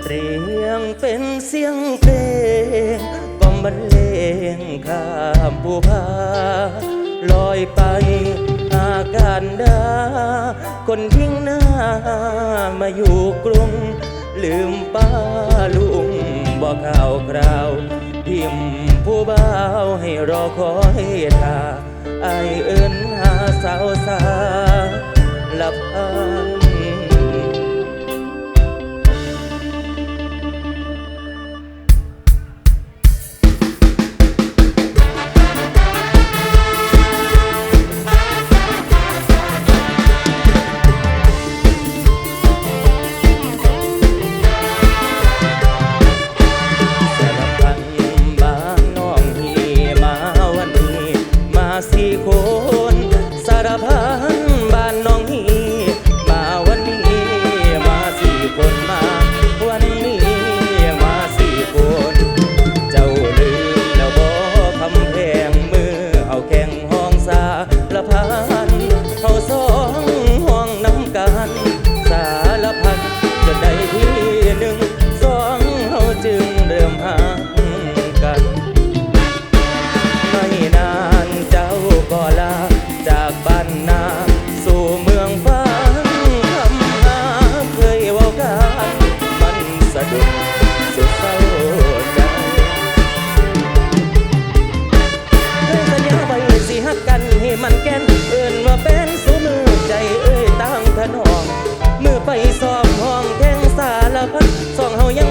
เปรียงเป็นเสียงเพลงกล่อมบรรเลงข้ามภูผาลอยไปหากันดา คนทิ้งหน้ามาอยู่กรุง ลืมป้าลุงบอกข่าวคราวพิมผู้บ่าวให้รอคอยท่าไอเอินหาสาวสาหลับพันา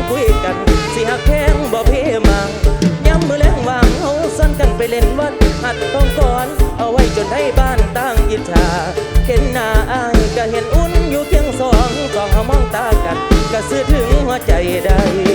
คุยกันสิฮักแข้งบ่เพมังย้ำมือแรงวางเฮาสั้นกันไปเล่นวัด หัดต้องก่อน เอาไว้จนให้บ้านตั้งอิจฉาเห็นหน้าอายก็เห็นอุ่นอยู่เคียงสองสองเฮามองตากัน ก็ซื้อถึงหัวใจได้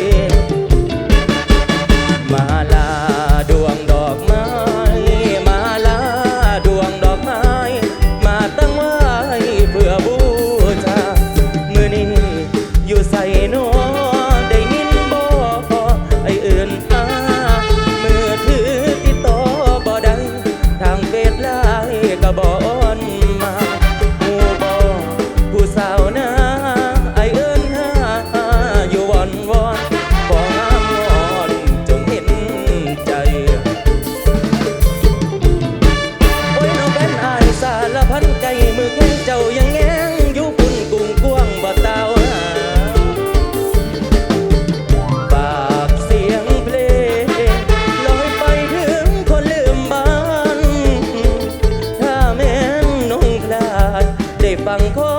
กระบอนมาผู้บอผู้สาวนาไอเอิญนหาอยู่วอนวอนบ่งามวอนจงเห็นใจ โอ้ยน้องเป็นอายสารพันใจมือแข้เจ้ายัง 한 거.